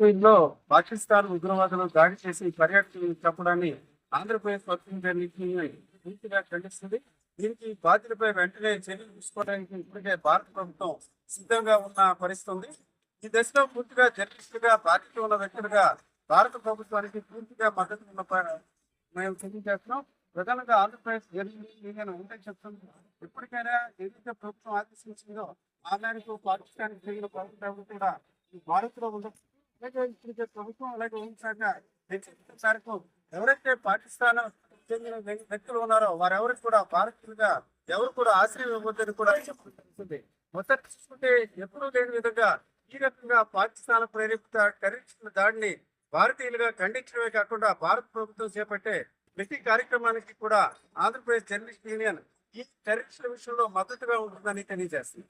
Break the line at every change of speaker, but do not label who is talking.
లో పాకిస్తాన్ ఉగ్రవాదులు దాడి చేసి పర్యాటకులను చంపడాన్ని ఆంధ్రప్రదేశ్ వర్కింగ్ జర్నలిస్ట్ పూర్తిగా ఖండిస్తుంది. దీనికి బాధ్యులపై వెంటనే చర్యలు తీసుకోవడానికి ఇప్పటికే భారత ప్రభుత్వం సిద్ధంగా ఉన్న పరిస్థితి ఉంది ఈ దశలో పూర్తిగా జర్నలిస్టుగా బాధ్యత ఉన్న వ్యక్తులుగా భారత ప్రభుత్వానికి పూర్తిగా మద్దతు ఉన్న మేము తెలియజేస్తున్నాం. ప్రధానంగా ఆంధ్రప్రదేశ్ జర్నలిస్ట్ యూనియన్ ఉంటే చెప్తుంది ఎప్పటికైనా ఏదైతే ప్రభుత్వం ఆదేశించిందో ఆ మేరకు పాకిస్తాన్ జరిగిన ప్రభుత్వం కూడా భారత్లో భారత్లో ఉండదు అలాగే ప్రభుత్వం అలాగే హోంశాఖ హెచ్చరికల మేరకు ఎవరైతే పాకిస్తాన్ చెందిన వ్యక్తులు ఉన్నారో వారెవరికి కూడా భారతీయులుగా ఎవరు కూడా ఆశ్రయం ఇవ్వద్దని కూడా చెప్పడం జరుగుతుంది చూసుకుంటే ఎప్పుడూ లేని విధంగా ఈ రకంగా పాకిస్తాన్ ప్రేరేపిత టెర్రరిస్టుల దాడిని భారతీయులుగా ఖండించడమే కాకుండా భారత ప్రభుత్వం చేపట్టే ప్రతి కార్యక్రమానికి కూడా ఆంధ్రప్రదేశ్ జర్నలిస్ట్ యూనియన్ ఈ టెర్రరిస్టుల విషయంలో మద్దతుగా ఉంటుందని తెలియజేస్తుంది.